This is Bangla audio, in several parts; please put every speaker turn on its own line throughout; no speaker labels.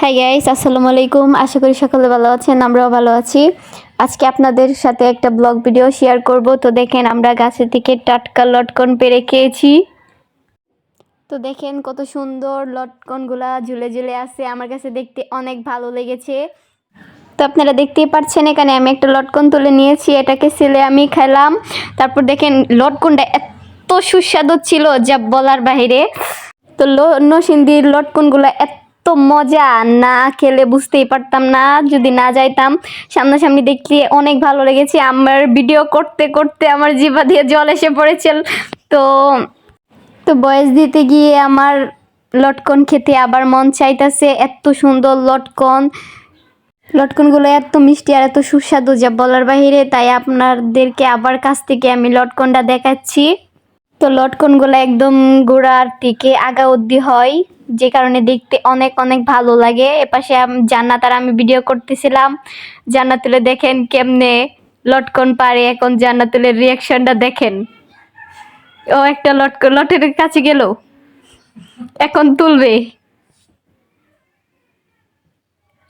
হাই গাইস আসসালামু আলাইকুম। আশা করি সকলে ভালো আছেন, আমরাও ভালো আছি। আজকে আপনাদের সাথে একটা ব্লগ ভিডিও শেয়ার করব। তো দেখেন, আমরা গাছের থেকে টাটকা লটকন পেরে খেয়েছি। তো দেখেন, কত সুন্দর লটকনগুলা ঝুলে ঝুলে আছে। আমার কাছে দেখতে অনেক ভালো লেগেছে। তো আপনারা দেখতেই পাচ্ছেন, এখানে আমি একটা লটকন তুলে নিয়েছি। এটাকে ছেলে আমি খেলাম। তারপর দেখেন, লটকনটা এত সুস্বাদু ছিল যা বলার বাইরে তো নসিন্দির লটকনগুলো এত মজা। না খেলে বুঝতেই পারতাম না, যদি না যাইতাম সামনাসামনি দেখতে অনেক ভালো লেগেছে। আমার ভিডিও করতে করতে আমার জিভা দিয়ে জল এসে পড়েছিল। তো তো বয়স দিতে গিয়ে আমার লটকন খেতে আবার মন চাইতেছে। এত সুন্দর লটকন। লটকনগুলো এত মিষ্টি আর এত সুস্বাদু যা বলার বাহিরে। তাই আপনাদেরকে আবার কাছ থেকে আমি লটকনটা দেখাচ্ছি। তো লটকনগুলো একদম গোড়ার থেকে আগা অব্দি হয়, যে কারণে দেখতে অনেক অনেক ভালো লাগে। এপাশে জান্নাত আর আমি ভিডিও করতেছিলাম। জান্নাতুলে দেখেন কেমনে লটকন পারে, এখন জান্নাতুলের রিয়াকশনটা দেখেন। ও একটা লটকন লটের কাছে গেল। এখন তুলবে।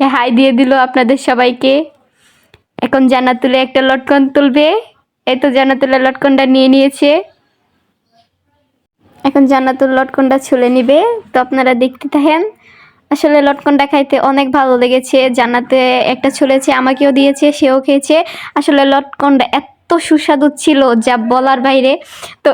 হাই দিয়ে দিল আপনাদের সবাইকে। এখন জান্নাতুলে একটা লটকন তুলবে। এই তো জান্নাতুলে লটকনটা নিয়ে নিয়েছে। এখন জান্নাতুল লটকনটা ছুলে নিবে? তো আপনারা দেখতে থাকেন। আসলে লটকনটা খাইতে অনেক ভালো লেগেছে। জান্নাতে একটা ছুলেছে, আমাকেও দিয়েছে, সেও খেয়েছে। আসলে লটকনটা এত সুস্বাদু ছিল যা বলার বাইরে। তো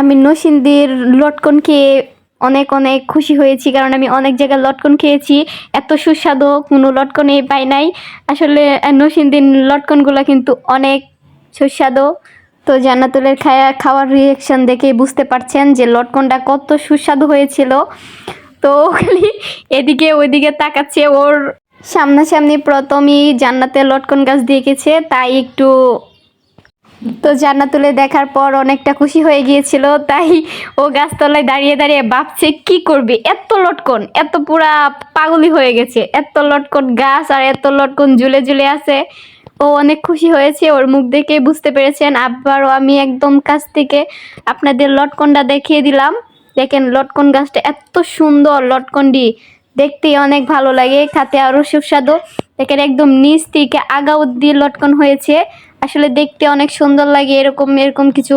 আমি নসিন্দির লটকন খেয়ে অনেক অনেক খুশি হয়েছি, কারণ আমি অনেক জায়গায় লটকন খেয়েছি। এত সুস্বাদু, কোনো লটকনে পাই নাই। আসলে নসিন্দির লটকনগুলো কিন্তু অনেক সুস্বাদু। তো জান্নাতুলের খায়া, খাওয়ার রিয়েকশন দেখে বুঝতে পারছেন যে লটকনটা কত সুস্বাদু হয়েছিল। তো এদিকে ওইদিকে তাকাচ্ছে ওর সামনাসামনি প্রথমই জান্নাতে লটকন গাছ দিয়ে গেছে তাই একটু তো জান্নাতুলে দেখার পর অনেকটা খুশি হয়ে গিয়েছিল, তাই ও গাছতলায় দাঁড়িয়ে দাঁড়িয়ে ভাবছে, কি করবে? এত লটকন, এত পুরা পাগলি হয়ে গেছে। এত লটকন গাছ আর এত লটকন ঝুলে ঝুলে আছে। ও অনেক খুশি হয়েছে, ওর মুখ দেখে বুঝতে পেরেছেন। আবারও আমি একদম কাছ থেকে আপনাদের লটকনটা দেখিয়ে দিলাম। দেখেন লটকন গাছটা এত সুন্দর লটকনটি, দেখতে অনেক ভালো লাগে, খাতে আরও সুস্বাদু। দেখেন একদম নিচ থেকে আগা অব্দি লটকন হয়েছে। আসলে দেখতে অনেক সুন্দর লাগে এরকম এরকম কিছু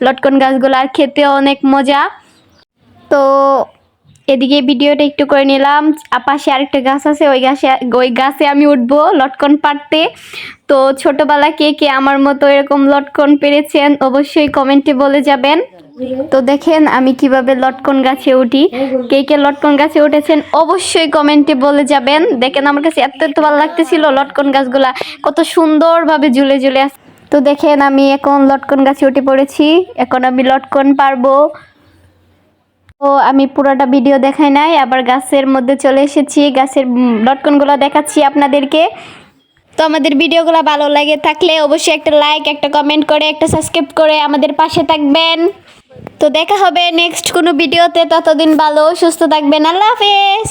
লটকন গাছগুলো, আর খেতে অনেক মজা। তো এদিকে ভিডিওটা একটু করে নিলাম। পাশে আরেকটা গাছ আছে, ওই গাছে ওই গাছে আমি উঠবো লটকন পারতে তো ছোটবেলা কে কে আমার মতো এরকম লটকন পেরেছেন অবশ্যই কমেন্টে বলে যাবেন। তো দেখেন আমি কীভাবে লটকন গাছে উঠি। কে কে লটকন গাছে উঠেছেন অবশ্যই কমেন্টে বলে যাবেন। দেখেন আমার কাছে এত এত ভালো লাগতেছিল লটকন গাছগুলা, কত সুন্দরভাবে ঝুলে ঝুলে আছে তো দেখেন আমি এখন লটকন গাছে উঠে পড়েছি। এখন আমি লটকন পারব। তো আমি পুরোটা ভিডিও দেখাই নাই, আবার গাছের মধ্যে চলে এসেছি। গাছের ডটকনগুলো দেখাচ্ছি আপনাদেরকে। তো আমাদের ভিডিওগুলো ভালো লাগে থাকলে অবশ্যই একটা লাইক একটা কমেন্ট করে, একটা সাবস্ক্রাইব করে আমাদের পাশে থাকবেন। তো দেখা হবে নেক্সট কোনো ভিডিওতে, ততদিন ভালো, সুস্থ থাকবেন। আল্লাহ হাফেজ।